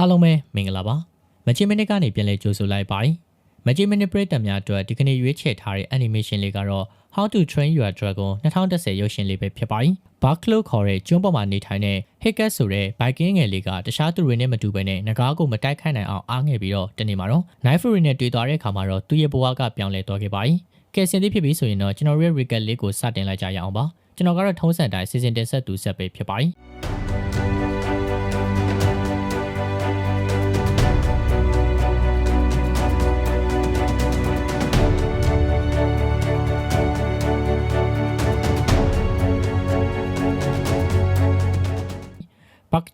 အားလုံးပဲမင်္ဂလာပါမချင်မနစ်ကနေပြန်လဲကြိုဆိုလိုက်ပါတယ်မချင်မနစ်ပရိသတ်များအတွက်ဒီကနေ့ရွေးချယ်ထားတဲ့ animation လေးကတော့ How to Train Your Dragon 2010ရုပ်ရှင်လေးပဲဖြစ်ပါတယ်။ Barclay ခေါ်တဲ့ကျွန်းပေါ်မှာနေထိုင်တဲ့ Hickett ဆိုတဲ့ Viking ငယ်လေးကတခြားသူတွေနဲ့မတူဘဲနဲ့ငကားကိုမတိုက်ခိုက်နိုင်အောင်အားငယ်ပြီးတော့တနေ့မှာတော့ Knife Fury နဲ့တွေ့သွားတဲ့အခါမှာတော့သူ့ရဲ့ဘဝကပြောင်းလဲသွားခဲ့ပါတယ်။ကဲစင်သေးဖြစ်ပြီဆိုရင်တော့ကျွန်တော်ရဲ့ recap လေးကိုစတင်လိုက်ကြရအောင်ပါ။ကျွန်တော်ကတော့ထုံးစံတိုင်း season တင်ဆက်သူဆက်ပဲဖြစ်ပါတယ်။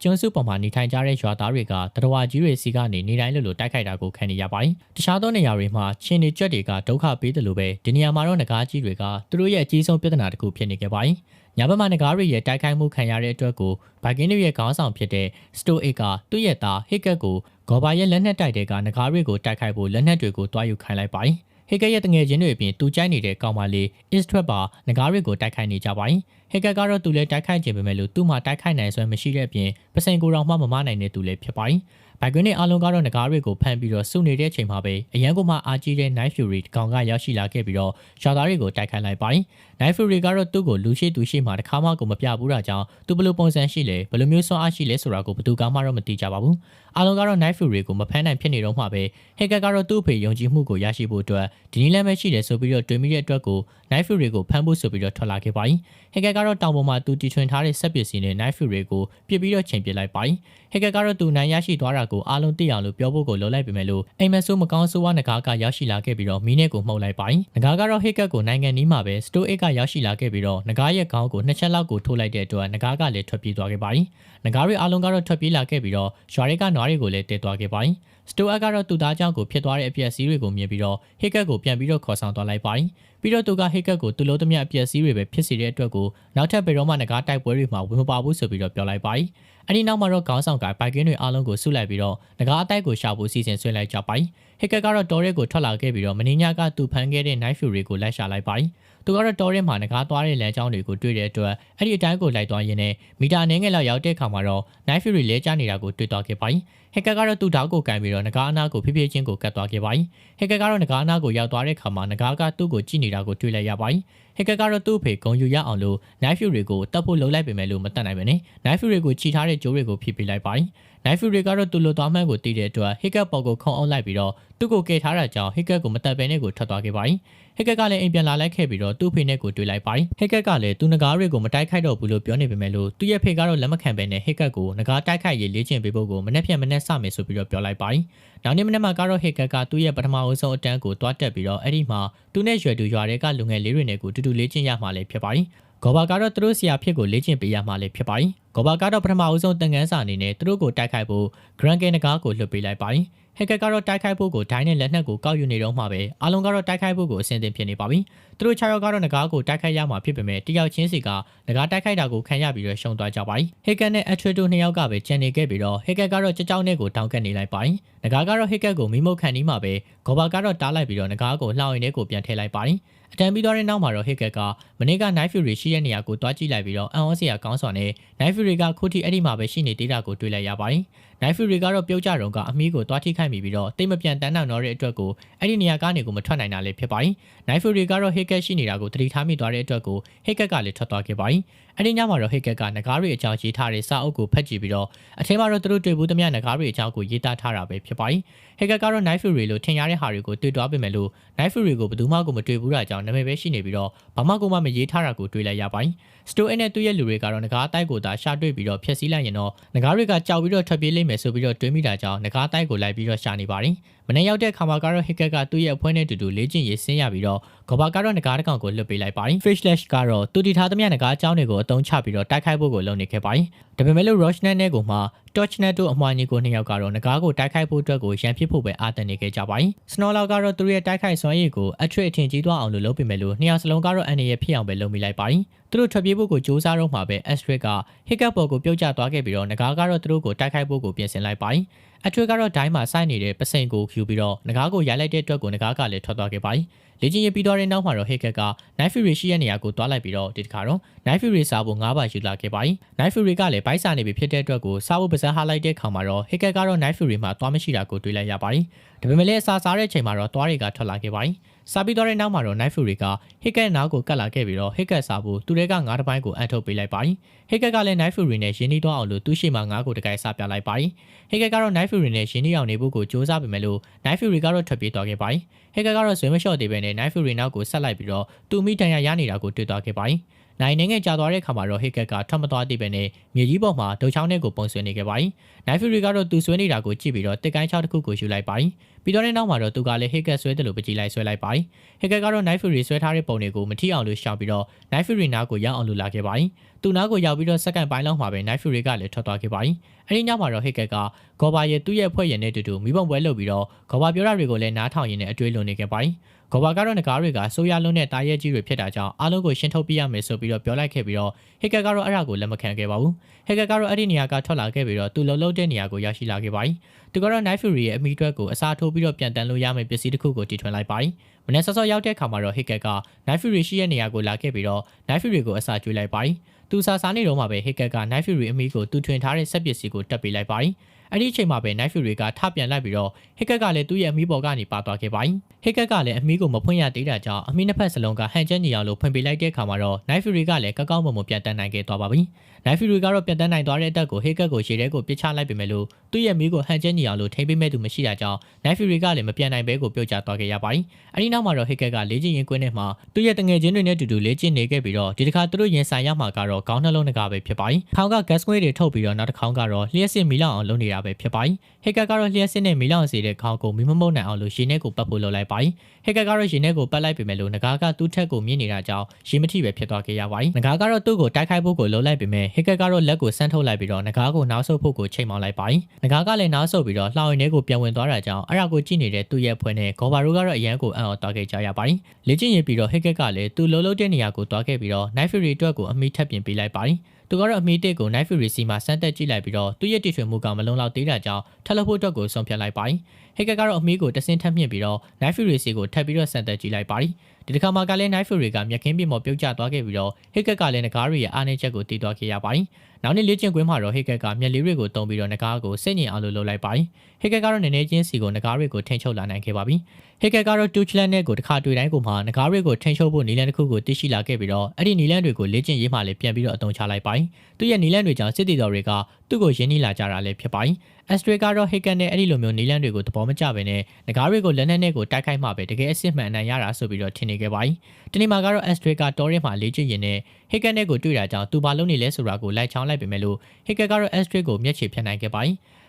ကျွန်းစုပေါ်မှာနေထိုင်ကြတဲ့ရွာသားတွေကတရဝကြီးတွေစီကနေနေတိုင်းလိုလိုတိုက်ခိုက်တာကိုခံနေရပါတယ်။တခြားသောနေရာတွေမှာချင်းနေကြွက်တွေကဒုက္ခပေးတယ်လို့ပဲဒီနေရာမှာတော့ငကားကြီးတွေကသူတို့ရဲ့အကြီးဆုံးပြဿနာတစ်ခုဖြစ်နေခဲ့ပါတယ်။ညဘက်မှာငကားတွေရဲ့တိုက်ခိုက်မှုခံရတဲ့အတွက်ကိုဘိုက်ကင်းတွေရဲ့ခေါင်းဆောင်ဖြစ်တဲ့စတိုအိတ်ကသူ့ရဲ့သားဟစ်ကတ်ကိုဂေါ်ဘာရဲ့လက်နက်တိုက်တဲ့ကငကားတွေကိုတိုက်ခိုက်ဖို့လက်နက်တွေကိုတွားယူခိုင်းလိုက်ပါတယ်။ ဟေကရဲ့တငယ်ချင်းတွေအပြင်သူကြိုက်နေတဲ့ကောင်မလေး Istret ပါငကားတွေကိုတိုက်ခိုက်နေကြပါတယ်။ဟေကကတော့သူလည်းတိုက်ခိုက်ခြင်းပဲမဲ့လို့သူ့မှာတိုက်ခိုက်နိုင်စွမ်းမရှိတဲ့အပြင်ပစိန်ကိုတော်မှမမနိုင်တဲ့သူလည်းဖြစ်ပါတယ်။ဘိုက်ကွင်းနဲ့အားလုံးကတော့ငကားတွေကိုဖမ်းပြီးတော့စုနေတဲ့ချိန်မှာပဲအရန်ကမှအာကြီးတဲ့ Night Fury တကောင်ကရောက်ရှိလာခဲ့ပြီးတော့ရှာသားတွေကိုတိုက်ခိုက်လိုက်ပါတယ်။ Night Fury ကတော့သူ့ကိုလူရှိသူရှိမှတခါမှကိုမပြဘူးတာကြောင့်သူဘယ်လိုပုံစံရှိလဲဘယ်လိုမျိုးစွမ်းအားရှိလဲဆိုတာကိုဘယ်သူကမှတော့မသိကြပါဘူး။ အားလုံးကတော့ Night Fury ကိုမဖမ်းနိုင်ဖြစ်နေတော့မှပဲဟေကကတော့သူ့အဖေယုံကြည်မှုကိုရရှိဖို့အတွက်ဒီနည်းလမ်းပဲရှိတယ်ဆိုပြီးတော့တွေးမိတဲ့အတွက်ကို Night Fury ကိုဖမ်းဖို့ဆိုပြီးတော့ထွက်လာခဲ့ပါတယ်။ဟေကကတော့တောင်ပေါ်မှာသူတီထွင်ထားတဲ့စက်ပစ္စည်းနဲ့ Night Fury ကိုပြစ်ပြီးတော့ချိန်ပစ်လိုက်ပါတယ်။ဟေကကတော့သူနိုင်ရရှိသွားတာကိုအားလုံးသိအောင်လို့ပြောဖို့ကိုလိုလိုက်ပေမဲ့လို့အိမ်မက်ဆိုးမကောင်းဆိုးဝါးငကားကရောက်ရှိလာခဲ့ပြီးတော့မီးနဲ့ကိုမှုတ်လိုက်ပါတယ်။ငကားကတော့ဟေကကိုနိုင်ငံနီးမှာပဲ Stoic ကရောက်ရှိလာခဲ့ပြီးတော့ငကားရဲ့ခေါင်းကိုနှစ်ချက်လောက်ကိုထိုးလိုက်တဲ့အတွက်ငကားကလည်းထွက်ပြေးသွားခဲ့ပါတယ်။ ငကားတွေအားလုံးကတော့ထွက်ပြေးလာခဲ့ပြီးတော့ရွာတွေကနွားတွေကိုလည်းတည်သွားခဲ့ပါတယ်။စတိုအက်ကတော့သူသားကြောင့်ကိုဖြစ်သွားတဲ့အပြက်စီးတွေကိုမြင်ပြီးတော့ဟစ်ကတ်ကိုပြန်ပြီးတော့ခေါ်ဆောင်သွားလိုက်ပါတယ်။ပြီးတော့သူကဟစ်ကတ်ကိုသူလို့သမျှအပြက်စီးတွေပဲဖြစ်စေတဲ့အတွက်ကိုနောက်ထပ်ဘယ်တော့မှငကားတိုက်ပွဲတွေမှာဝင်မပါဘူးဆိုပြီးတော့ပြောလိုက်ပါတယ်။အဲဒီနောက်မှာတော့ခေါင်းဆောင်ကဘိုက်ကင်းတွေအားလုံးကိုဆုလိုက်ပြီးတော့ငကားအတိုက်ကိုရှာဖို့စီစဉ်ဆွဲလိုက်ကြပါတယ်။ဟစ်ကတ်ကတော့တော်ရဲကိုထွက်လာခဲ့ပြီးတော့မင်းညကသူဖမ်းခဲ့တဲ့ Night Fury ကိုလိုက်ရှာလိုက်ပါတယ်။ သူကတော့တော်ရဲမှာငကားသွားတဲ့လမ်းကြောင်းတွေကိုတွေ့တဲ့အတွက်အဲ့ဒီအတိုင်းကိုလိုက်သွားရင်းနဲ့မီတာအနည်းငယ်လောက်ရောက်တဲ့အခါမှာတော့ Night Fury လဲကျနေတာကိုတွေ့သွားခဲ့ပါတယ်။ ဟက်ကာကတော့သူ့ဓာတ်ကိုကန်ပြီးတော့ငကားအနာကိုဖြည်းဖြည်းချင်းကိုကတ်သွားခဲ့ပါတယ်။ဟက်ကာကတော့ငကားအနာကိုရောက်သွားတဲ့အခါမှာငကားကသူ့ကိုကြည့်နေတာကိုတွေ့လိုက်ရပါတယ်။ဟက်ကာကတော့သူ့အဖေဂုံယူရအောင်လို့ Night Fury ကိုတတ်ဖို့လှုပ်လိုက်ပေမဲ့လို့မတတ်နိုင်ပဲနဲ့ Night Fury ကိုခြိထားတဲ့ကြိုးတွေကိုဖြည့်ပေးလိုက်ပါတယ်။ Night Fury ကတော့သူ့လိုသွားမှန်းကိုသိတဲ့အတွက်ဟစ်ကတ်ပေါ်ကိုခုံအောင်လိုက်ပြီးတော့သူ့ကိုကယ်ထားတာကြောင့်ဟစ်ကတ်ကိုမတတ်ဘဲနဲ့ကိုထွက်သွားခဲ့ပါတယ်။ဟစ်ကတ်ကလည်းအိမ်ပြန်လာလိုက်ခဲ့ပြီးတော့သူ့ဖေနဲ့ကိုတွေ့လိုက်ပါတယ်။ဟစ်ကတ်ကလည်းသူ့ငကားတွေကိုမတိုက်ခိုက်တော့ဘူးလို့ပြောနေပေမဲ့လို့သူ့ရဲ့ဖေကတော့လက်မခံဘဲနဲ့ဟစ်ကတ်ကိုငကားတိုက်ခိုက်ရေးလေ့ကျင့်ပေးဖို့ကိုမနေ့ဖြန်မနေ့စမယ်ဆိုပြီးတော့ပြောလိုက်ပါတယ်။နောက်နေ့မနေ့မှာကတော့ဟစ်ကတ်ကသူ့ရဲ့ပထမအဆုံးအတန်းကိုတွားတက်ပြီးတော့အဲ့ဒီမှာသူနဲ့ရွယ်တူရွာတွေကလူငယ်လေးတွေနဲ့ကိုတူတူလေ့ကျင့်ရမှာလည်းဖြစ်ပါတယ်။ဂေါ်ဘာကတော့သူတို့ဆရာဖြစ်ကိုလေ့ကျင့်ပေးရမှာလည်းဖြစ်ပါတယ်။ဂေါ်ဘာကတော့ပထမအဆုံးတန်ခန်းစာအနေနဲ့သူတို့ကိုတိုက်ခိုက်ဖို့ Grand Game နဂါးကိုလွှတ်ပေးလိုက်ပါတယ်။ ဟက်ကကတော့တိုက်ခိုက်ဖို့ကိုဒိုင်းနဲ့လက်နက်ကိုကောက်ယူနေတော့မှပဲအားလုံးကတော့တိုက်ခိုက်ဖို့ကိုအဆင်သင့်ဖြစ်နေပါပြီ။သူတို့6ယောက်ကတော့ငကားကိုတိုက်ခိုက်ရမှာဖြစ်ပေမဲ့တယောက်ချင်းစီကငကားတိုက်ခိုက်တာကိုခံရပြီးတော့ရှုံးသွားကြပါပြီ။ဟက်ကနဲ့အထရတိုနှစ်ယောက်ကပဲကျန်နေခဲ့ပြီးတော့ဟက်ကကတော့ကြောက်ကြောက်နဲ့ကိုတောင်းကပ်နေလိုက်ပါပြီ။ငကားကတော့ဟက်ကကိုမိမုတ်ခံနေမှာပဲဂေါ်ဘာကတော့တားလိုက်ပြီးတော့ငကားကိုလှောင်ရင်းနဲ့ကိုပြန်ထည့်လိုက်ပါပြီ။အတန်ပြီးသွားတဲ့နောက်မှာတော့ဟစ်ကက်ကမနေ့က Night Fury ရှိတဲ့နေရာကိုတွားကြည့်လိုက်ပြီးတော့အန်အောစရာကောင်းစွာနဲ့ Night Fury ကခုထိအဲ့ဒီမှာပဲရှိနေသေးတာကိုတွေ့လိုက်ရပါတယ်။ Night Fury ကတော့ပြုတ်ကြတော့ကအမီးကိုတွားထိခိုက်မိပြီးတော့တိတ်မပြန်တန်းတောင်တော့တဲ့အတွက်ကိုအဲ့ဒီနေရာကနေကိုမထွက်နိုင်တာလည်းဖြစ်ပါတယ်။ Night Fury ကတော့ဟစ်ကက်ရှိနေတာကိုတတိထားမိသွားတဲ့အတွက်ကိုဟစ်ကက်ကလည်းထွက်သွားခဲ့ပါတယ်။အဲ့ဒီညမှာတော့ဟစ်ကက်ကငကားရီအကြောင်းရေးထားတဲ့စာအုပ်ကိုဖတ်ကြည့်ပြီးတော့အထင်းမှာတော့သူတို့တွေ့ဘူးသမျှငကားရီအကြောင်းကိုရေးသားထားတာပဲဖြစ်ပါတယ်။ဟစ်ကက်ကတော့ Night Fury လို့ထင်ရတဲ့ဟာတွေကိုတွေ့သွားပေမဲ့လို့ Night Fury ကိုဘယ်သူမှကိုမတွေ့ဘူးတာကြောင့်နာမည်ပဲရှိနေပြီးတော့ဘာမှကိုမှမရေးထားတာကိုတွေ့လိုက်ရပါတယ်။ Sto နဲ့သူ့ရဲ့လူတွေကတော့ငကားတိုက်ကိုသာရှာတွေ့ပြီးတော့ဖျက်ဆီးလိုက်ရင်တော့ငကားတွေကကြောက်ပြီးတော့ထွက်ပြေးလိမ့်မယ်ဆိုပြီးတော့တွေးမိတာကြောင့်ငကားတိုက်ကိုလိုက်ပြီးတော့ရှာနေပါတယ်။မနေ့ရောက်တဲ့ခါမှာကတော့ Hicket ကသူ့ရဲ့အဖွဲနဲ့တူတူလေ့ကျင့်ရေးဆင်းရပြီးတော့ဂဘာကတော့ငကားတစ်ကောင်ကိုလွတ်ပေးလိုက်ပါတယ်။ Fishlash ကတော့သူတီထားသမျှငကားအကြောင်းတွေကိုအသုံးချပြီးတော့တိုက်ခိုက်ဖို့ကိုလုပ်နေခဲ့ပါတယ်။ဒါပေမဲ့လို့ Roshnet နဲ့ကိုမှ Torchnet တို့အမွှာညီကိုနှစ်ယောက်ကတော့ငကားကိုတိုက်ခိုက်ဖို့အတွက်ကိုရန်ဖြစ်ဖို့ပဲအာတန်နေခဲ့ကြပါတယ်။ Snorlaw ကတော့သူ့ရဲ့တိုက်ခိုက်စွမ်းရည်ကိုအထရစ်အထင်ကြီးသွားအောင်လို့လုပ်ပေးမယ်လို့နှစ်ယောက်စလုံးကတော့အန်ရရဲ့ဖြစ်အောင်ပဲလုပ်မိလိုက်ပါတယ်။သူတို့ထွက်ပြေးဖို့ကိုစူးစမ်းတော့မှပဲ Astrid က Hiccup ပေါ်ကိုပြုတ်ကျသွားခဲ့ပြီးတော့ငကားကတော့သူတို့ကိုတိုက်ခိုက်ဖို့ကိုပြင်ဆင်လိုက်ပါတယ်။အထွေကတော့ဒိုင်းမှာစိုက်နေတဲ့ပစိန်ကိုယူပြီးတော့ငကားကိုရိုက်လိုက်တဲ့အတွက်ကိုငကားကလည်းထွက်သွားခဲ့ပါတယ် လေချင်းရပြီးတော့တဲ့နောက်မှာတော့ဟေကက်က Night Fury ရှိတဲ့နေရာကိုတွားလိုက်ပြီးတော့ဒီတစ်ခါတော့ Night Fury စားဖို့၅ပါယူလာခဲ့ပါတယ် Night Fury ကလည်းဘိုက်စာနေပြီဖြစ်တဲ့အတွက်ကိုစားဖို့ပါဇက်ဟာလိုက်တဲ့ခါမှာတော့ဟေကက်ကတော့ Night Fury မှာတွားမရှိတာကိုတွေ့လိုက်ရပါတယ်ဒါပေမဲ့လည်းအစာစားတဲ့ချိန်မှာတော့တွားတွေကထွက်လာခဲ့ပါတယ် စားပြီးတော့တဲ့နောက်မှာတော့ Night Fury ကဟေကက်နားကိုကတ်လာခဲ့ပြီးတော့ဟေကက်စားဖို့သူတွေကငါးတစ်ပိုင်းကိုအန်ထုတ်ပေးလိုက်ပါတယ်ဟေကက်ကလည်း Night Fury နဲ့ရင်းနှီးတော့အောင်လို့သူ့ရှိမှငါးကိုတကိုင်စားပြလိုက်ပါတယ်ဟေကက်ကတော့ Night Fury နဲ့ရင်းနှီးအောင်နေဖို့ကိုစူးစမ်းပေမဲ့လို့ Night Fury ကတော့ထွက်ပြေးသွားခဲ့ပါတယ်ဟေကက်ကတော့ဇွဲမလျှော့သေးပဲနဲ့ Night Fury နောက်ကိုဆက်လိုက်ပြီးတော့သူမိတန်ရရနေတာကိုတွေ့သွားခဲ့ပါတယ်နိုင်နေငယ်ကြာသွားတဲ့အခါမှာတော့ဟေကက်ကထွက်မသွားသေးပဲနဲ့မြေကြီးပေါ်မှာဒုံချောင်းနဲ့ကိုပုံဆွဲနေခဲ့ပါတယ်။နိုင်ဖူရီကတော့သူဆွဲနေတာကိုကြည့်ပြီးတော့တစ်ကိုင်းချောက်တစ်ခုကိုယူလိုက်ပါတယ်။ ပြီးတော့တဲ့နောက်မှာတော့သူကလည်းဟေကက်ဆွဲတယ်လို့ပကြည်လိုက်ဆွဲလိုက်ပါတယ်။ဟေကက်ကတော့နိုင်ဖူရီဆွဲထားတဲ့ပုံတွေကိုမထိအောင်လို့ရှောင်ပြီးတော့နိုင်ဖူရီနားကိုရောက်အောင်လို့လာခဲ့ပါတယ်။သူနားကိုရောက်ပြီးတော့စက္ကန့်ပိုင်းလောက်မှာပဲနိုင်ဖူရီကလည်းထွက်သွားခဲ့ပါတယ်။အဲဒီညမှာတော့ဟေကက်ကဂေါ်ဘာရဲ့သူ့ရဲ့ဖွဲ့ရည်နဲ့တူတူမိဘပွဲလုပ်ပြီးတော့ဂေါ်ဘာပြောတာတွေကိုလည်းနားထောင်ရင်းနဲ့အတွေ့လွန်နေခဲ့ပါတယ်။ဂေါ်ဘာကတော့ငကားတွေကဆိုးရလုံးနဲ့တာရဲကြီးတွေဖြစ်တာကြောင့်အားလုံးကိုရှင်းထုတ်ပြရမယ်ဆိုပြီးတော့ပြောလိုက်ခဲ့ပြီးတော့ဟက်ကက်ကတော့အဲ့ဒါကိုလက်မခံခဲ့ပါဘူးဟက်ကက်ကတော့အဲ့ဒီနေရာကထွက်လာခဲ့ပြီးတော့သူလှုပ်လှုပ်တဲ့နေရာကိုရောက်ရှိလာခဲ့ပါတယ် သူကတော့ Night Fury ရဲ့အမိတွက်ကိုအစားထိုးပြီးတော့ပြန်တန်လို့ရမယ့်ပစ္စည်းတစ်ခုကိုတီထွင်လိုက်ပါတယ်မနေ့စောစောရောက်တဲ့အခါမှာတော့ဟက်ကက်က Night Fury ရှိတဲ့နေရာကိုလာခဲ့ပြီးတော့ Night Fury ကိုအစားကျွေးလိုက်ပါတယ်သူစားစားနေတော့မှပဲဟက်ကက်က Night Fury အမိကိုသူထွင်ထားတဲ့စက်ပစ္စည်းကိုတက်ပေးလိုက်ပါတယ် အဲ့ဒီအချိန်မှာပဲ Night Fury ကထပြန်လိုက်ပြီးတော့ဟစ်ကက်ကလည်းသူ့ရဲ့အမီးပေါ်ကနေပါသွားခဲ့ပါတယ်ဟစ်ကက်ကလည်းအမီးကိုမဖွင့်ရသေးတာကြောင့်အမီးနှစ်ဖက်စလုံးကဟန်ချက်ညီအောင်လို့ဖွင့်ပေးလိုက်တဲ့အခါမှာတော့ Night Fury ကလည်းကောက်ကောက်မွန်မွန်ပြန်တန်းနိုင်ခဲ့သွားပါပြီ Night Fury ကတော့ပြန်တန်းနိုင်သွားတဲ့အတက်ကိုဟစ်ကက်ကိုရှေ့ထဲကိုပစ်ချလိုက်ပေမဲ့လို့သူ့ရဲ့မီးကိုဟန်ချက်ညီအောင်လို့ထိမ့်ပေးမဲ့သူမရှိတာကြောင့် Night Fury ကလည်းမပြန်နိုင်ဘဲကိုပြုတ်ကျသွားခဲ့ရပါတယ်အဲ့ဒီနောက်မှာတော့ဟစ်ကက်ကလေ့ကျင့်ရင်ကွင်းထဲမှာသူ့ရဲ့တငယ်ချင်းတွေနဲ့တူတူလေ့ကျင့်နေခဲ့ပြီးတော့ဒီတစ်ခါသူတို့ရင်ဆိုင်ရမှာကတော့ခေါင်းနှလုံးတကာပဲဖြစ်ပါတယ်ခေါင်းက gas ငွေတွေထုတ်ပြီးတော့နောက်တစ်ခေါင်းကတော့လျှက်စစ်မီလောက်အောင်လုပ်နေတာပဲဖြစ်ပါတယ်ဟက်ကကတော့လျှက်စစ်နဲ့မီလောင်စေတဲ့ခေါင်းကိုမီမမုတ်နိုင်အောင်လို့ရေနဲ့ကိုပတ်ဖို့လုပ်လိုက်ပါတယ်ဟက်ကကတော့ရေနဲ့ကိုပတ်လိုက်ပေမဲ့လို့ငကားကသူ့ထက်ကိုမြင့်နေတာကြောင့်ရေမထိပဲဖြစ်သွားခဲ့ရပါတယ်ငကားကတော့သူ့ကိုတိုက်ခိုက်ဖို့ကိုလှုပ်လိုက်ပေမဲ့ဟက်ကကတော့လက်ကိုဆန်းထုတ်လိုက်ပြီးတော့ငကားကိုနောက်ဆုတ်ဖို့ကိုချိန်မောင်းလိုက်ပါတယ်ငကားကလည်းနောက်ဆုတ်ပြီးတော့လှောင်ရည်နဲ့ကိုပြန်ဝင်သွားတာကြောင့်အဲ့ဒါကိုကြည့်နေတဲ့သူ့ရဲ့ဖွဲ့နဲ့ဂေါ်ဘာရိုကတော့အရန်ကိုအံ့ဩသွားခဲ့ကြရပါတယ်လေ့ကျင့်ရေးပြီးတော့ဟက်ကကလည်းသူ့လှုပ်လှုပ်တဲ့နေရာကိုသွားခဲ့ပြီးတော့ Night Fury အတွက်ကိုအမိထပ်ပြင်ပေးလိုက်ပါတယ် သူကတော့အမီတစ်ကို Night Fury စီမှာစမ်းတက်ကြည့်လိုက်ပြီးတော့သူ့ရဲ့တည်ထွင်မှုကမလုံလောက်သေးတာကြောင့်ထပ်လို့ဖို့အတွက်ကိုဆုံးဖြတ်လိုက်ပါတယ်။ဟက်ကကတော့အမီကိုတဆင်းထပ်မြင့်ပြီးတော့ Night Fury စီကိုထပ်ပြီးတော့စမ်းတက်ကြည့်လိုက်ပါတယ်။ဒီတစ်ခါမှာကလည်း Night Fury ကမြက်ခင်းပြမော်ပြုတ်ကျသွားခဲ့ပြီးတော့ဟက်ကကလည်းငကားရီရဲ့အားနည်းချက်ကိုတီးသွားခဲ့ရပါတယ်။နောက်နေ့လေ့ကျင့်ကွင်းမှာတော့ဟက်ကကမျက်လေးတွေကိုတုံးပြီးတော့ငကားကိုစိတ်ငြိမ်အောင်လုပ်လိုက်ပါတယ်။ဟက်ကကတော့နည်းနည်းချင်းစီကိုငကားရီကိုထိန်ချုပ်လာနိုင်ခဲ့ပါပြီ။ ဟက်ကကတော့ Tuchland နဲ့ကိုတစ်ခါတွေ့တိုင်းကိုမှငကားရီကိုထိန်ချုပ်ဖို့နီလန်တစ်ခုကိုသိရှိလာခဲ့ပြီးတော့အဲ့ဒီနီလန်တွေကိုလေ့ကျင့်ရေးမှလည်းပြန်ပြီးတော့အသုံးချလိုက်ပါတယ်။သူရဲ့နီလန်တွေကြောင့်စစ်တီတော်တွေကသူ့ကိုရင်းနှီးလာကြတာလည်းဖြစ်ပါတယ်။ Astray ကတော့ Hacker နဲ့အဲ့ဒီလိုမျိုးနီလန်တွေကိုသဘောမကျဘဲနဲ့ငကားတွေကိုလက်နက်နဲ့ကိုတိုက်ခိုက်မှပဲတကယ်အစ်စ်မှန်အနိုင်ရတာဆိုပြီးတော့ထင်နေခဲ့ပါတယ်။ဒီနေ့မှာကတော့ Astray ကတော်ရဲမှာလေ့ကျင့်ရင်နဲ့ Hacker နဲ့ကိုတွေ့တာကြောင့်သူဘာလုပ်နေလဲဆိုတာကိုလိုက်ချောင်းလိုက်ပေမဲ့လို့ Hacker ကတော့ Astray ကိုမျက်ခြေဖြတ်နိုင်ခဲ့ပါ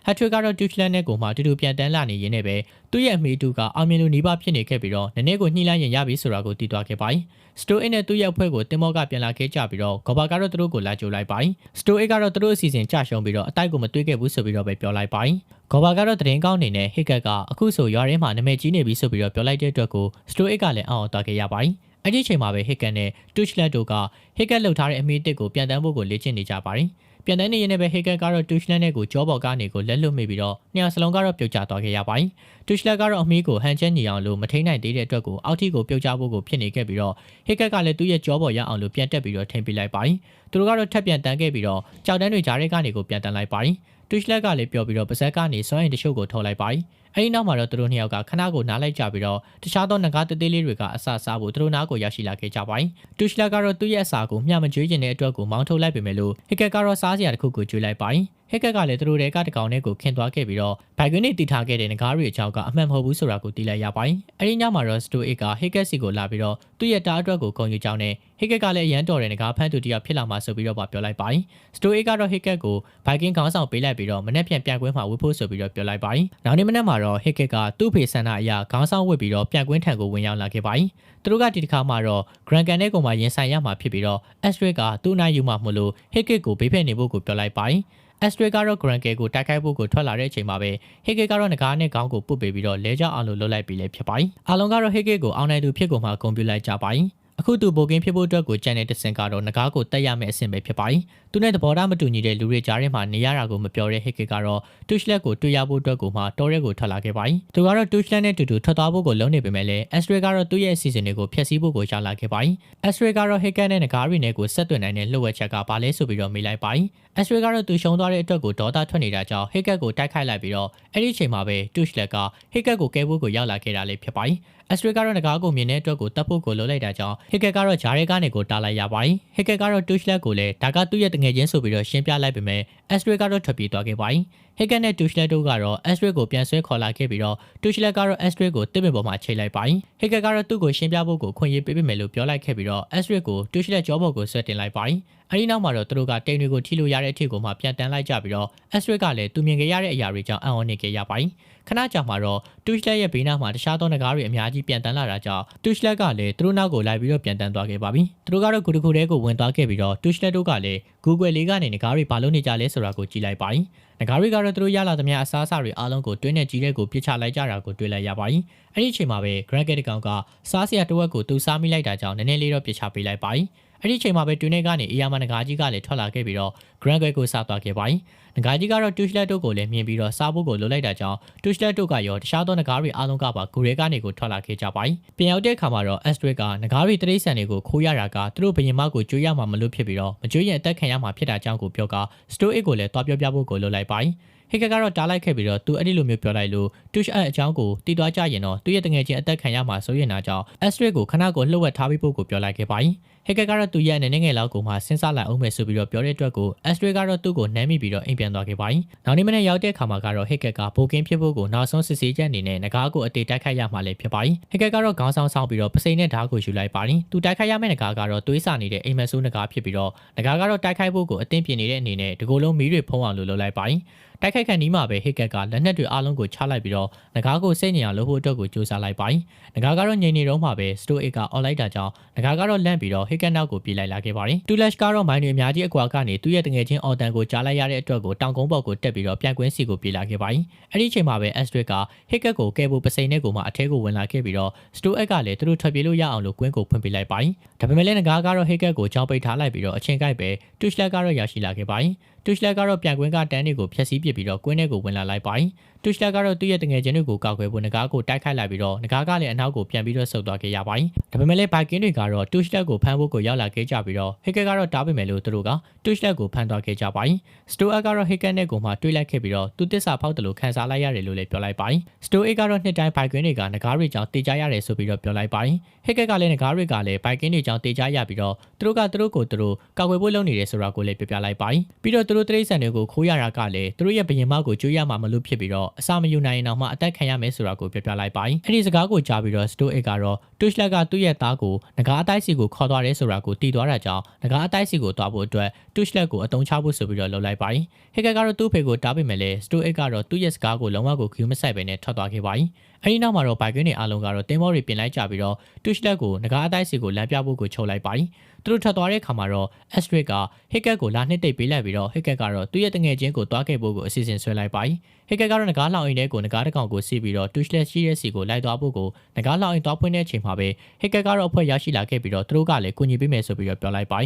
တယ်။ Hattrick ကတော့ Tuchland နဲ့ကိုမှတူတူပြန်တန်းလာနေရင်းနဲ့ပဲသူ့ရဲ့အမေတူကအောင်မြင်လူနီးပါးဖြစ်နေခဲ့ပြီးတော့နည်းနည်းကိုညှိလိုက်ရင်ရပြီဆိုတာကိုသိသွားခဲ့ပါတယ်။ Stoic နဲ့သူ့ရဲ့အဖွဲ့ကိုတင်မော့ကပြန်လာခဲ့ကြပြီးတော့ဂေါ်ဘာကတော့သူတို့ကိုလာကြိုလိုက်ပါတယ်။ Stoic ကတော့သူတို့အစီအစဉ်ကြရှုံးပြီးတော့အတိုက်ကိုမတွေးခဲ့ဘူးဆိုပြီးတော့ပဲပြောလိုက်ပါတယ်။ဂေါ်ဘာကတော့တရင်ကောင်းနေနဲ့ဟစ်ကက်ကအခုဆိုရွာထဲမှာနာမည်ကြီးနေပြီဆိုပြီးတော့ပြောလိုက်တဲ့အတွက်ကို Stoic ကလည်းအောင်းအောင်သွားခဲ့ရပါတယ်။အဲ့ဒီအချိန်မှာပဲဟစ်ကန်နဲ့ Tuchland တို့ကဟစ်ကန်လှုပ်ထားတဲ့အမီတစ်ကိုပြန်တန်းဖို့ကိုလေ့ကျင့်နေကြပါတယ်။ ပြန်တန်းနေရင်လည်းပဲဟေကန်ကတော့တူရှလန်နဲ့ကိုကြောပေါ်ကနေကိုလက်လွတ်မိပြီးတော့နှစ်ယောက်စလုံးကတော့ပြုတ်ကျသွားခဲ့ရပါတယ်တူရှလန်ကတော့အမီးကိုဟန်ချက်ညီအောင်လို့မထိန်နိုင်သေးတဲ့အတွက်ကိုအောက်ထိကိုပြုတ်ကျဖို့ကိုဖြစ်နေခဲ့ပြီးတော့ဟေကန်ကလည်းသူ့ရဲ့ကြောပေါ်ရအောင်လို့ပြန်တက်ပြီးတော့ထိန်ပြလိုက်ပါတယ်သူတို့ကတော့ထပ်ပြန်တန်းခဲ့ပြီးတော့ကြောက်တန်းတွေကြားထဲကနေကိုပြန်တန်းလိုက်ပါတယ်တူရှလက်ကလည်းပြောပြီးတော့ပါဇက်ကနေစွမ်းရင်တချို့ကိုထော်လိုက်ပါတယ်အဲဒီနောက်မှာတော့သူတို့နှစ်ယောက်ကခဏကိုနားလိုက်ကြပြီးတော့တခြားသောငကားတေးသေးလေးတွေကအဆအစားဖို့သူတို့နားကိုရောက်ရှိလာခဲ့ကြပါတယ်။တူရှလာကတော့သူ့ရဲ့အစာကိုမျှမကြွေးကျင်တဲ့အတွက်ကိုမောင်းထုတ်လိုက်ပေမဲ့လို့ဟစ်ကက်ကတော့စားစရာတစ်ခုကိုကြွေးလိုက်ပါတယ်။ဟ က်ကက်ကလည်းသူတို့တွေကတကောင်နဲ့ကိုခင်သွားခဲ့ပြီးတော့ဘိုင်ကွင်းနေတည်ထားခဲ့တဲ့ငကားတွေအကြောင်းကအမှန်မဟုတ်ဘူးဆိုတာကိုသိလိုက်ရပါတယ်။အဲဒီညမှာတော့စတိုအစ်ကဟက်ကက်စီကိုလာပြီးတော့သူ့ရဲ့တားအတွက်ကိုဂုဏ်ယူကြောင်းနဲ့ဟက်ကက်ကလည်းအရန်တော်တဲ့ငကားဖမ်းသူတယောက်ဖြစ်လာမှဆိုပြီးတော့ပြောလိုက်ပါတယ်။စတိုအစ်ကတော့ဟက်ကက်ကိုဘိုင်ကင်ခေါင်းဆောင်ပေးလိုက်ပြီးတော့မနေ့ပြန်ပြန်ကွင်းမှာဝှက်ဖို့ဆိုပြီးတော့ပြောလိုက်ပါတယ်။နောက်နေ့မနေ့မှာတော့ဟက်ကက်ကသူ့ဖေဆန္ဒအရာခေါင်းဆောင်ဝှက်ပြီးတော့ပြန်ကွင်းထံကိုဝင်ရောက်လာခဲ့ပါတယ်။သူတို့ကဒီတစ်ခါမှတော့ Grand Can နဲ့ကောင်မှရင်ဆိုင်ရမှာဖြစ်ပြီးတော့ Astrid ကသူ့နိုင်ယူမှမလို့ Hekit ကိုဘေးဖက်နေဖို့ကိုပြောလိုက်ပါတယ်။ Astrid ကတော့ Granke ကိုတိုက်ခိုက်ဖို့ကိုထွက်လာတဲ့အချိန်မှာပဲ Hege ကတော့ငကားနဲ့ခေါင်းကိုပုတ်ပေးပြီးတော့လဲကျအောင်လို့လှုပ်လိုက်ပြီးလည်းဖြစ်ပါတယ်။အားလုံးကတော့ Hege ကိုအောင်နိုင်သူဖြစ်ကုန်မှဂုဏ်ပြုလိုက်ကြပါတယ်။အခုသူဘိုကင်းဖြစ်ဖို့အတွက်ကိုကြံတဲ့တစင်ကတော့ငကားကိုတက်ရမယ့်အဆင့်ပဲဖြစ်ပါတယ် သူနဲ့သဘောထားမတူညီတဲ့လူတွေကြားထဲမှာနေရတာကိုမပြောတဲ့ဟစ်ကစ်ကတော့တူရှလက်ကိုတွေ့ရဖို့အတွက်ကိုမှတော်ရဲကိုထွက်လာခဲ့ပါတယ်သူကတော့တူရှလက်နဲ့တူတူထွက်သွားဖို့ကိုလုံးနေပေမဲ့လည်းအက်စရေကတော့သူ့ရဲ့အစီအစဉ်တွေကိုဖျက်ဆီးဖို့ကိုရောက်လာခဲ့ပါတယ်အက်စရေကတော့ဟစ်ကစ်နဲ့ငကားရီနဲ့ကိုဆက်သွင်းနိုင်တဲ့လှုပ်ဝက်ချက်ကဘာလဲဆိုပြီးတော့မေးလိုက်ပါတယ်အက်စရေကတော့သူရှုံးသွားတဲ့အတွက်ကိုဒေါသထွက်နေတာကြောင့်ဟစ်ကတ်ကိုတိုက်ခိုက်လိုက်ပြီးတော့အဲ့ဒီအချိန်မှာပဲတူရှလက်ကဟစ်ကတ်ကိုကဲဖို့ကိုရောက်လာခဲ့တာလေးဖြစ်ပါတယ်အက်စထရစ်ကတော့ငကားကိုမြင်တဲ့အတွက်ကိုတပ်ဖို့ကိုလိုလိုက်တာကြောင့်ဟစ်ကက်ကတော့ဂျားရဲကနေကိုတားလိုက်ရပါတယ်ဟစ်ကက်ကတော့တူရှလက်ကိုလည်းဒါကသူ့ရဲ့တငယ်ချင်းဆိုပြီးတော့ရှင်းပြလိုက်ပေမဲ့အက်စထရစ်ကတော့ထွက်ပြေးသွားခဲ့ပါတယ်ဟစ်ကက်နဲ့တူရှလက်တို့ကတော့အက်စထရစ်ကိုပြန်ဆွဲခေါ်လာခဲ့ပြီးတော့တူရှလက်ကတော့အက်စထရစ်ကိုတစ်ပင်ပေါ်မှာချိန်လိုက်ပါတယ်ဟစ်ကက်ကတော့သူ့ကိုရှင်းပြဖို့ကိုခွင့်ရပေးပေးမယ်လို့ပြောလိုက်ခဲ့ပြီးတော့အက်စထရစ်ကိုတူရှလက်ကြောပေါ်ကိုဆွဲတင်လိုက်ပါတယ်အဲဒီနောက်မှာတော့သူတို့ကတိမ်တွေကိုထိလို့ရတဲ့အထစ်ကိုမှပြန်တန်းလိုက်ကြပြီးတော့အက်စထရစ်ကလည်းသူမြင်ခဲ့ရတဲ့အရာတွေကြောင့်အံ့ဩနေခဲ့ရပါတယ် ခဏကြာမှာတော့တူရှလက်ရဲ့ဘေးနားမှာတခြားသောငကားတွေအများကြီးပြန်တန်းလာတာကြောင့်တူရှလက်ကလည်းသူတို့နောက်ကိုလိုက်ပြီးတော့ပြန်တန်းသွားခဲ့ပါပြီသူတို့ကတော့ဂူတခုတဲကိုဝင်သွားခဲ့ပြီးတော့တူရှလက်တို့ကလည်း Google လေးကနေငကားတွေဘာလို့နေကြလဲဆိုတာကိုကြည့်လိုက်ပါရင်ငကားတွေကတော့သူတို့ရလာသမျှအစားအစာတွေအားလုံးကိုတွင်းနဲ့ကြီးတဲ့ကိုပြစ်ချလိုက်ကြတာကိုတွေ့လိုက်ရပါရင်အဲ့ဒီအချိန်မှာပဲ Grant တကောင်ကစားစရာတစ်ဝက်ကိုသူစားမိလိုက်တာကြောင့်နည်းနည်းလေးတော့ပြစ်ချပေးလိုက်ပါရင် အဲ့ဒီအချိန်မှာပဲတွင်းထဲကနေအေယာမနဂါကြီးကလည်းထွက်လာခဲ့ပြီးတော့ Grant ကိုစားသွားခဲ့ပါရင်ငကားကြီးကတော့တူရှလက်တို့ကိုလည်းမြင်ပြီးတော့စားဖို့ကိုလိုလိုက်တာကြောင့်တူရှလက်တို့ကရောတခြားသောငကားတွေအားလုံးကပါဂူရဲကနေကိုထွက်လာခဲ့ကြပါတယ်။ပြန်ရောက်တဲ့အခါမှာတော့ Astrid ကငကားတွေတရိษံတွေကိုခိုးရတာကသူတို့ဘယင်မကိုကျွေးရမှာမလို့ဖြစ်ပြီးတော့မကျွေးရင်အသက်ခံရမှာဖြစ်တာကြောင့်ကိုပြောက Stoic ကိုလည်းတွားပြောပြဖို့ကိုလိုလိုက်ပါတယ်။ဟိကကတော့တားလိုက်ခဲ့ပြီးတော့သူအဲ့ဒီလိုမျိုးပြောလိုက်လို့တူရှအအကြောင်းကိုတီးသွားကြရင်တော့သူ့ရဲ့တငယ်ချင်းအသက်ခံရမှာဆိုရင်နာကြောင့် Astrid ကိုခဏကိုလှုပ်ဝက်ထားပြီးဖို့ကိုပြောလိုက်ခဲ့ပါတယ် ဟက်ကာကတော့သူရဲ့အနေနဲ့ငယ်လောက်ကိုမှစဉ်းစားလိုက်အောင်မယ်ဆိုပြီးတော့ပြောတဲ့အတွက်ကိုအက်စထရီကတော့သူ့ကိုနှမ်းမိပြီးတော့အိမ်ပြန်သွားခဲ့ပါပြီ။နောက်နေ့မနေ့ရောက်တဲ့အခါမှာကတော့ဟက်ကကဘိုကင်းဖြစ်ဖို့ကိုနောက်ဆုံးစစ်ဆေးချက်အနေနဲ့ငကားကိုအတေတိုက်ခိုက်ရမှလည်းဖြစ်ပါပြီ။ဟက်ကကတော့ခေါင်းဆောင်ဆောင်ပြီးတော့ပစိန်နဲ့ဓာတ်ကိုယူလိုက်ပါပြီ။သူတိုက်ခိုက်ရမယ့်ငကားကတော့သွေးစာနေတဲ့အိမ်မဆိုးငကားဖြစ်ပြီးတော့ငကားကတော့တိုက်ခိုက်ဖို့ကိုအသင့်ပြင်နေတဲ့အနေနဲ့ဒီကိုလုံးမီးတွေဖုံးအောင်လို့လုပ်လိုက်ပါပြီ။ တိုက်ခိုက်ခံဒီမှာပဲဟစ်ကက်ကလက်နက်တွေအားလုံးကိုချလိုက်ပြီးတော့ငကားကိုစိတ်ညစ်အောင်လုပ်ဖို့အတွက်ကိုကြိုးစားလိုက်ပါငကားကတော့ငြိမ်နေတော့မှပဲစတိုအစ်ကအော်လိုက်တာကြောင့်ငကားကတော့လန့်ပြီးတော့ဟစ်ကက်နောက်ကိုပြေးလိုက်လာခဲ့ပါတယ်တူလက်ကတော့မိုင်းတွေအများကြီးအကွာကနေသူ့ရဲ့တငယ်ချင်းအော်တန်ကိုကြားလိုက်ရတဲ့အတွက်ကိုတောင်ကုန်းပေါ်ကိုတက်ပြီးတော့ပြန်ကွင်းစီကိုပြေးလာခဲ့ပါတယ်အဲ့ဒီချိန်မှာပဲအက်စထရစ်ကဟစ်ကက်ကိုကဲဖို့ပစိန်နဲ့ကိုမှအထဲကိုဝင်လာခဲ့ပြီးတော့စတိုအက်ကလည်းသူတို့ထွက်ပြေးလို့ရအောင်လို့ကွင်းကိုဖွင့်ပေးလိုက်ပါတယ်ဒါပေမဲ့လည်းငကားကတော့ဟစ်ကက်ကိုကြောင်းပိတ်ထားလိုက်ပြီးတော့အချင်းကိုက်ပဲတူလက်ကတော့ရရှိလာခဲ့ပါတယ် တူရှလက်ကတော့ပြန်ကွင်းကတန်းတွေကိုဖျက်ဆီးပစ်ပြီးတော့ကွင်းထဲကိုဝင်လာလိုက်ပါတယ်။ တူရှလက်ကတော့သူ့ရဲ့တငယ်ချင်းတွေကိုကောက်ွယ်ဖို့ငကားကိုတိုက်ခိုက်လိုက်ပြီးတော့ငကားကလည်းအနောက်ကိုပြန်ပြီးတော့ဆုတ်သွားခဲ့ရပါတယ်။ဒါပေမဲ့လည်းဘိုက်ကင်းတွေကတော့တူရှလက်ကိုဖမ်းဖို့ကိုရောက်လာခဲ့ကြပြီးတော့ဟစ်ကက်ကတော့တားပေမဲ့လို့သူတို့ကတူရှလက်ကိုဖမ်းသွားခဲ့ကြပါတယ်။စတိုအကတော့ဟစ်ကက်နဲ့ကိုမှတွေးလိုက်ခဲ့ပြီးတော့သူတစ္ဆာဖောက်တယ်လို့ခန်းစားလိုက်ရတယ်လို့လည်းပြောလိုက်ပါတယ်။စတိုအကတော့နှစ်တိုင်းဘိုက်ကင်းတွေကငကားတွေကြောင့်တေချရတယ်ဆိုပြီးတော့ပြောလိုက်ပါတယ်။ဟစ်ကက်ကလည်းငကားတွေကလည်းဘိုက်ကင်းတွေကြောင့်တေချရပြီးတော့သူတို့ကသူတို့ကိုသူတို့ကောက်ွယ်ဖို့လုပ်နေတယ်ဆိုတာကိုလည်းပြပြလိုက်ပါတယ်။ပြီးတော့သူတို့တရိတ်ဆန်တွေကိုခိုးရတာကလည်းသူတို့ရဲ့ဘယင်မကိုကျွေးရမှာမလို့ဖြစ်ပြီးတော့အစာမယူနိုင်ရင်တော့မှအသက်ခံရမယ်ဆိုတာကိုပြပြလိုက်ပါတယ်။အဲ့ဒီစကားကိုကြားပြီးတော့စတိုအစ်ကတော့တူရှလက်ကသူ့ရဲ့သားကိုငကားအတိုက်စီကိုခေါ်သွားတယ်ဆိုတာကိုတီးသွားတာကြောင့်ငကားအတိုက်စီကိုသွားဖို့အတွက်တူရှလက်ကိုအတုံးချဖို့ဆိုပြီးတော့လှုပ်လိုက်ပါတယ်။ဟစ်ကက်ကတော့သူ့ဖေကိုတားပေမဲ့လည်းစတိုအစ်ကတော့သူ့ရဲ့စကားကိုလုံးဝကိုဂူးမဆိုင်ပဲနဲ့ထွက်သွားခဲ့ပါတယ်။ အဲဒီနောက်မှာတော့ဘိုက်ကွင်းတွေအားလုံးကတော့တင်းမောတွေပြင်လိုက်ကြပြီးတော့တူရှလက်ကိုငကားအတိုက်စီကိုလမ်းပြဖို့ကိုချုပ်လိုက်ပါတယ်။သူတို့ထွက်သွားတဲ့အခါမှာတော့ Astrid ကဟစ်ကက်ကိုလာနှစ်တိတ်ပေးလိုက်ပြီးတော့ဟစ်ကက်ကတော့သူ့ရဲ့တငယ်ချင်းကိုတွားခဲ့ဖို့ကိုအစီအစဉ်ဆွဲလိုက်ပါဟစ်ကက်ကတော့ငကားလောင်အိမ်ထဲကိုငကားတစ်ကောင်ကိုစီးပြီးတော့ Tushless ရှိတဲ့စီကိုလိုက်သွားဖို့ကိုငကားလောင်အိမ်တွားဖွင့်တဲ့အချိန်မှာပဲဟစ်ကက်ကတော့အဖွဲ့ရရှိလာခဲ့ပြီးတော့သူတို့ကလည်းကူညီပေးမယ်ဆိုပြီးတော့ပြောလိုက်ပါပ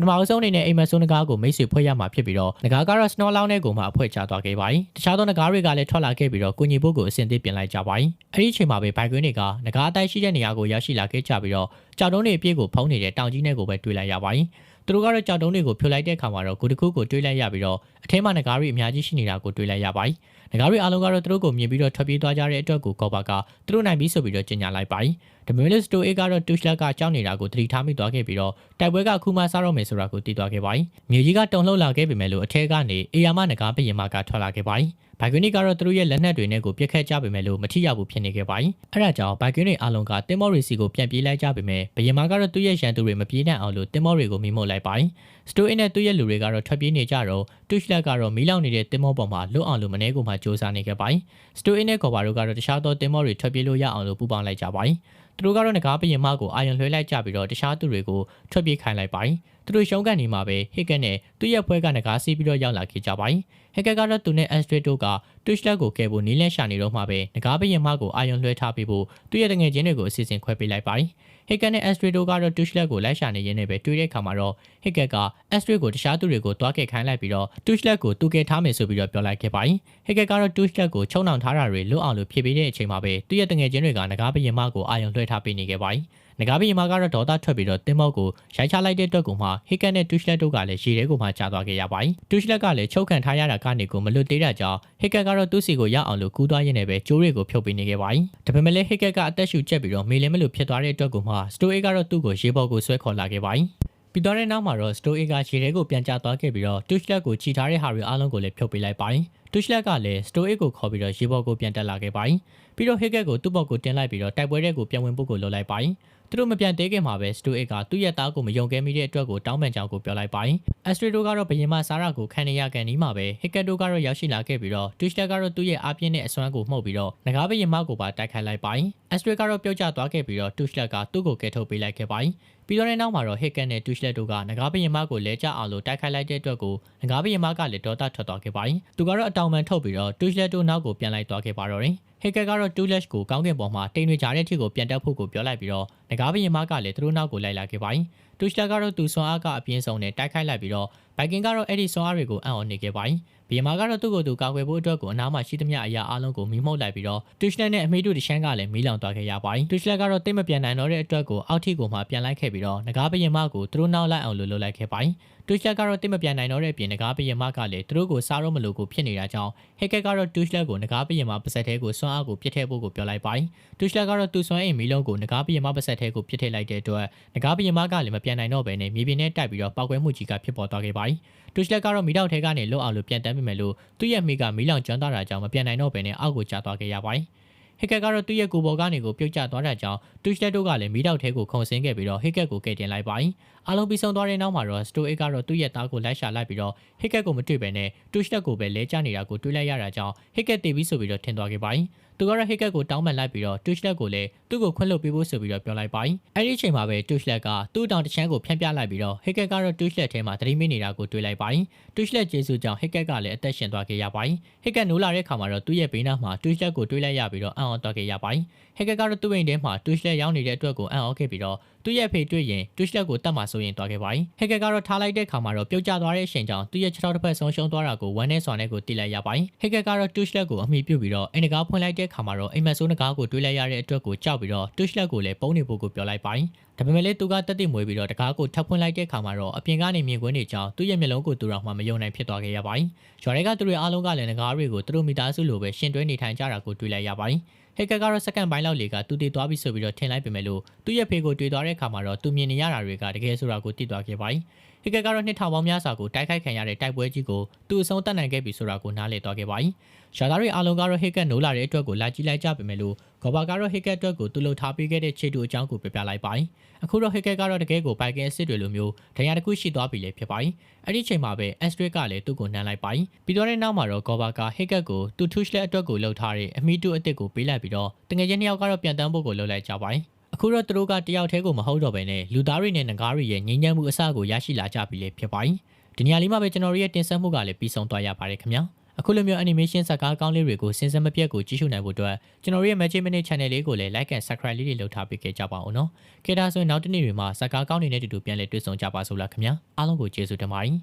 ထမအဆုံးအနေနဲ့အိမ်မက်ဆိုးနဂါးကိုမိတ်ဆွေဖွဲ့ရမှာဖြစ်ပြီးတော့နဂါးကတော့စနော်လောင်းတဲ့ကိုမှအဖွဲချသွားခဲ့ပါတယ်။တခြားသောနဂါးတွေကလည်းထွက်လာခဲ့ပြီးတော့ကုညီဖို့ကိုအဆင်သင့်ပြင်လိုက်ကြပါတယ်။အဲဒီအချိန်မှာပဲဘိုင်ကွင်းတွေကနဂါးအတိုင်းရှိတဲ့နေရာကိုရောက်ရှိလာခဲ့ကြပြီးတော့ကြောက်တုံးတွေအပြည့်ကိုဖုံးနေတဲ့တောင်ကြီးနဲ့ကိုပဲတွေ့လိုက်ရပါတယ်။သူတို့ကတော့ကြောက်တုံးတွေကိုဖြိုလိုက်တဲ့အခါမှာတော့ဂူတခုကိုတွေးလိုက်ရပြီးတော့အထဲမှာငကားတွေအများကြီးရှိနေတာကိုတွေးလိုက်ရပါတယ်။ ငကားတွေအားလုံးကတော့သူတို့ကိုမြင်ပြီးတော့ထွက်ပြေးသွားကြတဲ့အတွက်ကိုကောပါကသူတို့နိုင်ပြီးဆိုပြီးတော့ကြေညာလိုက်ပါတယ်။ဒမီလစ်တိုအေကတော့တူရှလက်ကကြောက်နေတာကိုသတိထားမိသွားခဲ့ပြီးတော့တိုက်ပွဲကအခုမှစတော့မယ်ဆိုတာကိုသိသွားခဲ့ပါတယ်။မြေကြီးကတုံလှုပ်လာခဲ့ပေမဲ့လို့အထက်ကနေအေယာမငကားပရင်မကထွက်လာခဲ့ပါတယ်။ ဘိုင်ကွင်းတွေကတော့သူတို့ရဲ့လက်နက်တွေနဲ့ကိုပြက်ခတ်ကြပေမဲ့လို့မထိရဘူးဖြစ်နေခဲ့ပါတယ်။အဲဒါကြောင့်ဘိုင်ကွင်းတွေအားလုံးကတင်မော်ရီစီကိုပြန်ပြေးလိုက်ကြပေမဲ့ဘယင်မာကတော့သူ့ရဲ့ရန်သူတွေမပြေးနိုင်အောင်လို့တင်မော်တွေကိုမိမို့လိုက်ပါတယ်။စတိုအင်းနဲ့သူ့ရဲ့လူတွေကတော့ထွက်ပြေးနေကြတော့တူရှလက်ကတော့မီးလောင်နေတဲ့တင်မော်ပေါ်မှာလွတ်အောင်လို့မနေကိုမှစ조사နေခဲ့ပါတယ်။စတိုအင်းနဲ့ကော်ဘာတို့ကတော့တခြားသောတင်မော်တွေထွက်ပြေးလို့ရအောင်လို့ပူပေါင်းလိုက်ကြပါတယ်။သူတို့ကတော့ငကားပရင်မကိုအာယုံလွှဲလိုက်ကြပြီးတော့တခြားသူတွေကိုထွက်ပြေးခိုင်းလိုက်ပါတယ်။သူတို့ရှုံးကန်နေမှာပဲဟစ်ကက်နဲ့သူ့ရဲ့ဖွဲကငကားစီးပြီးတော့ရောက်လာခဲ့ကြပါတယ်ဟစ်ကက်ကတော့သူနဲ့အက်စထရစ်တို့ကတူရှလက်ကိုကဲဖို့နီးလန်းရှာနေတော့မှပဲငကားဘရင်မကိုအာယုံလွှဲထားပေးဖို့သူ့ရဲ့တငယ်ချင်းတွေကိုအစီအစဉ်ခွဲပေးလိုက်ပါတယ်ဟစ်ကက်နဲ့အက်စထရစ်တို့ကတော့တူရှလက်ကိုလိုက်ရှာနေရင်းနဲ့ပဲတွေ့တဲ့အခါမှာတော့ဟစ်ကက်ကအက်စထရစ်ကိုတခြားသူတွေကိုတွားခဲ့ခိုင်းလိုက်ပြီးတော့တူရှလက်ကိုတူကဲထားမယ်ဆိုပြီးတော့ပြောလိုက်ခဲ့ပါတယ်ဟစ်ကက်ကတော့တူရှလက်ကိုချုံနှောင်ထားတာတွေလွတ်အောင်လို့ဖြည့်ပေးတဲ့အချိန်မှာပဲသူ့ရဲ့တငယ်ချင်းတွေကငကားဘရင်မကိုအာယုံလွှဲထားပေးနေခဲ့ပါတယ် ငကားဘရင်မကတော့ဒေါသထွက်ပြီးတော့တင်မောက်ကိုရိုက်ချလိုက်တဲ့အတွက်ကိုမှဟစ်ကက်နဲ့တူရှလက်တို့ကလည်းရေထဲကိုမှကျသွားခဲ့ရပါတယ်တူရှလက်ကလည်းချုပ်ခံထားရတာကနေကိုမလွတ်သေးတာကြောင့်ဟစ်ကက်ကတော့သူ့စီကိုရောက်အောင်လို့ကူးသွားရင်းနဲ့ပဲကျိုးတွေကိုဖြုတ်ပေးနေခဲ့ပါတယ်ဒါပေမဲ့လည်းဟစ်ကက်ကအသက်ရှူကျက်ပြီးတော့မေလင်းမလို့ဖြစ်သွားတဲ့အတွက်ကိုမှစတိုအေးကတော့သူ့ကိုရေပေါ်ကိုဆွဲခေါ်လာခဲ့ပါတယ်ပြီးတော့တဲ့နောက်မှာတော့စတိုအေးကခြေထဲကိုပြန်ကျသွားခဲ့ပြီးတော့တူရှလက်ကိုခြိထားတဲ့ဟာတွေအားလုံးကိုလည်းဖြုတ်ပေးလိုက်ပါတယ်တူရှလက်ကလည်းစတိုအေးကိုခေါ်ပြီးတော့ရေပေါ်ကိုပြန်တက်လာခဲ့ပါတယ်ပြီးတော့ဟစ်ကက်ကိုသူ့ဘောက်ကိုတင်လိုက်ပြီးတော့တိုက်ပွဲတဲ့ကိုပြန်ဝင်ဖို့ကိုလုပ်လိုက်ပါတယ် သူတို့မပြန်သေးခင်မှာပဲစတိုအစ်ကသူ့ရဲ့သားကိုမယုံခဲ့မိတဲ့အတွက်ကိုတောင်းပန်ကြောင်းကိုပြောလိုက်ပါတယ်။အက်စထရီဒိုကတော့ဘယင်မစာရာကိုခံနေရကန်ဒီမှာပဲဟစ်ကက်တိုကတော့ရောက်ရှိလာခဲ့ပြီးတော့တူရှတက်ကတော့သူ့ရဲ့အားပြင်းတဲ့အစွမ်းကိုမှုတ်ပြီးတော့ငကားဘယင်မကိုပါတိုက်ခိုက်လိုက်ပါတယ်။ အက်စထရီကတော့ပြုတ်ကျသွားခဲ့ပြီးတော့တူရှလက်ကသူ့ကိုကယ်ထုတ်ပေးလိုက်ခဲ့ပါတယ်။ပြီးတော့တဲ့နောက်မှာတော့ဟစ်ကက်နဲ့တူရှလက်တို့ကငကားဘရင်မကိုလဲကျအောင်လို့တိုက်ခိုက်လိုက်တဲ့အတွက်ကိုငကားဘရင်မကလည်းဒေါသထွက်သွားခဲ့ပါတယ်။သူကတော့အတောင်ပံထုတ်ပြီးတော့တူရှလက်တို့နောက်ကိုပြန်လိုက်သွားခဲ့ပါတော့တယ်။ဟစ်ကက်ကတော့တူလက်ကိုကောင်းကင်ပေါ်မှာတိမ်တွေကြားတဲ့ထိကိုပြန်တက်ဖို့ကိုပြောလိုက်ပြီးတော့ငကားဘရင်မကလည်းသူတို့နောက်ကိုလိုက်လာခဲ့ပါတယ်။တူရှလက်ကတော့သူဆွမ်းအားကအပြင်းဆုံးနဲ့တိုက်ခိုက်လိုက်ပြီးတော့ဘိုင်ကင်ကတော့အဲ့ဒီဆွမ်းအားတွေကိုအံ့ဩနေခဲ့ပါတယ်။ ဘီယမာကတော့သူ့ကိုယ်သူကာကွယ်ဖို့အတွက်ကိုအနားမှာရှိသမျှအရာအလုံးကိုမိမှုတ်လိုက်ပြီးတော့တူရှလက်နဲ့အမေတို့တရှမ်းကလည်းမီးလောင်သွားခဲ့ရပါတယ်။တူရှလက်ကတော့တိတ်မပြန်နိုင်တော့တဲ့အတွက်ကိုအောက်ထိကိုမှပြန်လိုက်ခဲ့ပြီးတော့ငကားဘရင်မကိုသူတို့နောက်လိုက်အောင်လို့လုပ်လိုက်ခဲ့ပါတယ်။တူရှလက်ကတော့တိတ်မပြန်နိုင်တော့တဲ့ပြင်ငကားဘရင်မကလည်းသူတို့ကိုစားတော့မလို့ကိုဖြစ်နေတာကြောင့်ဟက်ကက်ကတော့တူရှလက်ကိုငကားဘရင်မပါဆက်သေးကိုဆွမ်းအားကိုပြစ်ထည့်ဖို့ကိုပြောလိုက်ပါတယ်။တူရှလက်ကတော့သူ့ဆွမ်းအိမ်မီးလုံးကိုငကားဘရင်မပါဆက်သေးကိုပြစ်ထည့်လိုက်တဲ့အတွက်ငကားဘရင်မကလည်းမပြန်နိုင်တော့ဘဲနဲ့မြေပြင်နဲ့တိုက်ပြီးတော့ပောက်ကွဲမှုကြီးကဖြစ်ပေါ်သွားခဲ့ပါတယ်။ တူရှလက်ကတော့မီးတောက်ထဲကနေလွတ်အောင်လို့ပြန်တမ်းမိမယ်လို့သူ့ရဲ့မိကမီးလောင်ကျွမ်းသွားတာကြောင့်မပြန်နိုင်တော့ဘဲနဲ့အောက်ကိုကျသွားခဲ့ရပါတယ်။ဟစ်ကက်ကတော့သူ့ရဲ့ကိုယ်ပေါ်ကနေကိုပြုတ်ကျသွားတဲ့ကြောင့်တူရှလက်တို့ကလည်းမီးတောက်ထဲကိုခုန်ဆင်းခဲ့ပြီးတော့ဟစ်ကက်ကိုကယ်တင်လိုက်ပါတယ်။အားလုံးပြီးဆုံးသွားတဲ့နောက်မှာတော့စတိုအစ်ကတော့သူ့ရဲ့သားကိုလိုက်ရှာလိုက်ပြီးတော့ဟစ်ကက်ကိုမတွေ့ဘဲနဲ့တူရှလက်ကိုပဲလဲကျနေတာကိုတွေးလိုက်ရတာကြောင့်ဟစ်ကက်တည်ပြီးဆိုပြီးတော့ထင်သွားခဲ့ပါတယ်။သူကတော့ဟစ်ကက်ကိုတောင်းပန်လိုက်ပြီးတော့တူရှလက်ကိုလည်းသူ့ကိုခွင့်လွှတ်ပေးဖို့ဆိုပြီးတော့ပြောလိုက်ပါတယ်။အဲဒီအချိန်မှာပဲတူရှလက်ကသူ့တောင်တချမ်းကိုဖြန့်ပြလိုက်ပြီးတော့ဟစ်ကက်ကတော့တူရှလက်ထဲမှာသတိမိနေတာကိုတွေးလိုက်ပါတယ်။တူရှလက်ကျေးဇူးကြောင့်ဟစ်ကက်ကလည်းအသက်ရှင်သွားခဲ့ရပါတယ်။ဟစ်ကက်နိုးလာတဲ့ခါမှာတော့သူ့ရဲ့ဘေးနားမှာတူရှလက်ကိုတွေးလိုက်ရပြီးတော့အံ့ဩသွားခဲ့ရပါတယ်။ဟက်ကက်ကတော့သူ့အိမ်ထဲမှာတူရှလက်ရောက်နေတဲ့အတွက်ကိုအံ့ဩခဲ့ပြီးတော့သူ့ရဲ့ဖေတွေ့ရင်တူရှလက်ကိုတတ်မှဆိုရင်သွားခဲ့ပါတယ်။ဟက်ကက်ကတော့ထားလိုက်တဲ့ခါမှာတော့ပြုတ်ကျသွားတဲ့အချိန်ကြောင့်သူ့ရဲ့ခြေထောက်တစ်ဖက်ဆုံးရှုံးသွားတာကိုဝမ်းနဲ့စွာနဲ့ကိုတိလိုက်ရပါတယ်။ဟက်ကက်ကတော့တူရှလက်ကိုအမိပြုတ်ပြီးတော့အိမ်တကားဖွင့်လိုက်တဲ့ခါမှာတော့အိမ်မက်ဆိုးနဂါးကိုတွေးလိုက်ရတဲ့အတွက်ကိုကြောက်ပြီးတော့တူရှလက်ကိုလည်းပုံနေဖို့ကိုပြောလိုက်ပါတယ်။ဒါပေမဲ့လည်းသူကတက်တိမွေးပြီးတော့တကားကိုထပ်ဖွင့်လိုက်တဲ့ခါမှာတော့အပြင်ကနေမြင်ကွင်းတွေကြောင့်သူ့ရဲ့မျက်လုံးကိုသူတော်မှမယုံနိုင်ဖြစ်သွားခဲ့ရပါတယ်။ရွာတွေကသူတွေအားလုံးကလည်းငကားတွေကိုသူတို့မိသားစုလိုပဲရှင်တွဲနေထိုင်ကြတာကိုတွေ့လိုက်ရပါတယ်။ ဟက်ကက်ကတော့စက္ကန့်ပိုင်းလောက်လေကသူတည်သွားပြီဆိုပြီးတော့ထင်လိုက်ပေမဲ့လို့သူ့ရဲ့ဖေကိုတွေ့သွားတဲ့အခါမှာတော့သူမြင်နေရတာတွေကတကယ်ဆိုတာကိုသိသွားခဲ့ပါတယ်။ဟက်ကက်ကတော့နှစ်ထောင်ပေါင်းများစွာကိုတိုက်ခိုက်ခံရတဲ့တိုက်ပွဲကြီးကိုသူအဆုံးတတ်နိုင်ခဲ့ပြီဆိုတာကိုနားလည်သွားခဲ့ပါတယ်။ ရှာသားတွေအားလုံးကတော့ဟက်ကက်နိုးလာတဲ့အတွက်ကိုလာကြည့်လိုက်ကြပေမဲ့လို့ဂေါ်ဘာကတော့ဟက်ကက်အတွက်ကိုသူ့လှုပ်ထားပေးခဲ့တဲ့ခြေတူအကြောင်းကိုပြပြလိုက်ပါတယ်။အခုတော့ဟက်ကက်ကတော့တကယ်ကိုပိုက်ကင်အစ်စ်တွေလိုမျိုးဒဏ်ရာတစ်ခုရှိသွားပြီလေဖြစ်ပါတယ်။အဲ့ဒီချိန်မှာပဲအက်စထရစ်ကလည်းသူ့ကိုနှမ်းလိုက်ပါတယ်။ပြီးတော့တဲ့နောက်မှာတော့ဂေါ်ဘာကဟက်ကက်ကိုသူ့ထုရှလက်အတွက်ကိုလှုပ်ထားတဲ့အမီတူအစ်စ်ကိုပေးလိုက်ပြီးတော့တငယ်ချင်းနှစ်ယောက်ကတော့ပြန်တန်းဖို့ကိုလှုပ်လိုက်ကြပါတယ်။အခုတော့သူတို့ကတယောက်တည်းကိုမဟုတ်တော့ဘဲနဲ့လူသားတွေနဲ့ငကားတွေရဲ့ငြိမ်းချမ်းမှုအစကိုရရှိလာကြပြီလေဖြစ်ပါတယ်။ဒီနေရာလေးမှာပဲကျွန်တော်တို့ရဲ့တင်ဆက်မှုကလည်းပြီးဆုံးသွားရပါတယ်ခင်ဗျာ။ အခုလိုမျိုး animation ဇာတ်ကားကောင်းလေးတွေကိုစဉ်ဆက်မပြတ်ကိုကြည့်ရှုနိုင်ဖို့အတွက်ကျွန်တော်တို့ရဲ့ Magic Minute Channel လေးကိုလည်း like and subscribe လေးတွေလုပ်ထားပေးခဲ့ကြပါဦးနော်။ခေတ္တဆိုရင်နောက်တစ်နေ့တွေမှာဇာတ်ကားကောင်းတွေနဲ့တူတူပြန်လည်တွေ့ဆုံကြပါစို့လားခင်ဗျာ။အားလုံးကိုကျေးဇူးတင်ပါတယ်။